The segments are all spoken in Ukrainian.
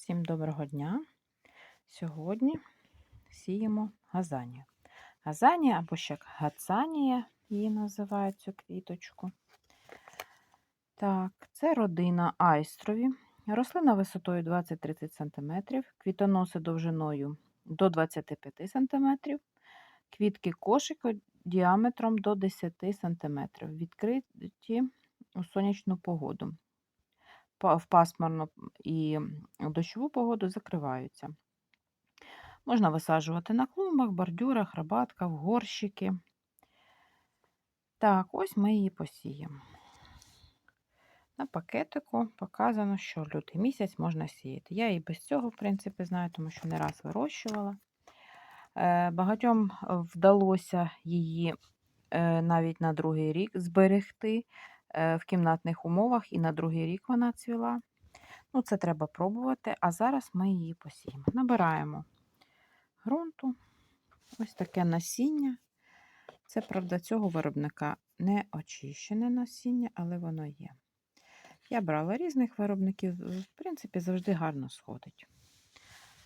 Всім доброго дня! Сьогодні сіємо газанію. Газанія або ще гацанія, її називають цю квіточку. Так, це родина айстрові. Рослина висотою 20-30 см, квітоноси довжиною до 25 см, квітки кошику діаметром до 10 см, відкриті у сонячну погоду в пасмурну і дощову погоду закриваються. Можна висаджувати на клумбах, бордюрах, рабатках, горщики. Так, ось ми її посіємо. На пакетику показано, що лютий місяць можна сіяти. Я і без цього, в принципі, знаю, тому що не раз вирощувала. Е, Багатьом вдалося її е, навіть на другий рік зберегти в кімнатних умовах, і на другий рік вона цвіла. Ну, це треба пробувати, а зараз ми її посіємо. Набираємо ґрунту, ось таке насіння. Це, правда, цього виробника не очищене насіння, але воно є. Я брала різних виробників, в принципі, завжди гарно сходить.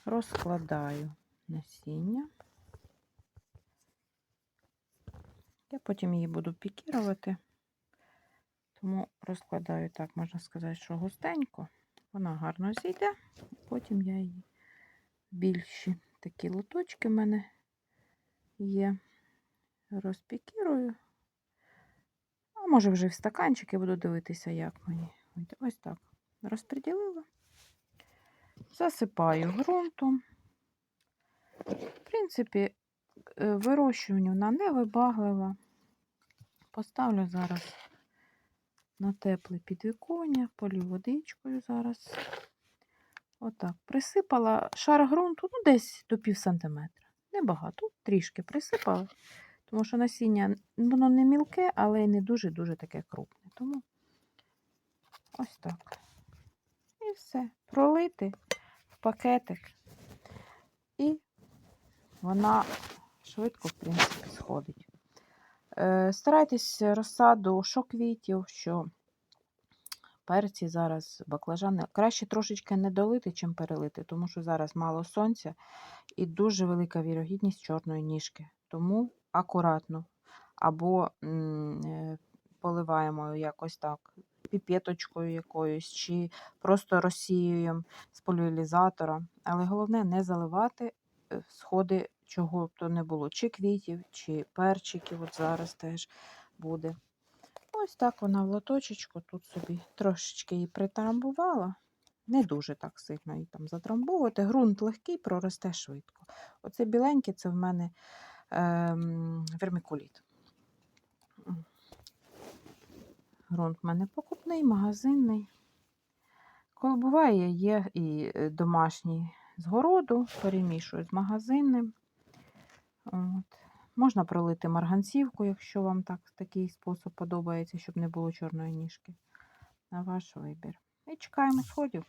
Розкладаю насіння. Я потім її буду пікірувати, тому розкладаю так, можна сказати, що густенько. Вона гарно зійде, потім я її більші такі лоточки в мене є. Розпікірую. А може вже в стаканчики буду дивитися, як мені. Ось так. Розподілила. Засипаю ґрунтом. В принципі, е, вирощування вона не вибаглива. Поставлю зараз на тепле підвіконня, полю водичкою зараз. Отак. Присипала шар ґрунту, ну, десь до пів сантиметра. Небагато, трішки присипала, тому що насіння воно не мілке, але й не дуже-дуже таке крупне. Тому ось так. І все. Пролити в пакетик. І вона швидко, в принципі, сходить. Е, Старайтесь розсаду, що квітів, що перці зараз, баклажани. Краще трошечки не долити, чим перелити, тому що зараз мало сонця і дуже велика вірогідність чорної ніжки. Тому акуратно. Або е, поливаємо якось так, піпеточкою якоюсь, чи просто розсіюємо з поляризатора. Але головне не заливати е, сходи, чого б то не було, чи квітів, чи перчиків. От зараз теж буде. Ось так вона в лоточечку тут собі трошечки її притрамбувала. Не дуже так сильно її там затрамбовувати. Грунт легкий, проросте швидко. Оце біленьке це в мене ем, вермикуліт. Грунт в мене покупний, магазинний. Коли буває, є і е, домашній з городу, перемішую з магазинним. От. Можна пролити марганцівку, якщо вам так, такий спосіб подобається, щоб не було чорної ніжки. На ваш вибір. І чекаємо сходів.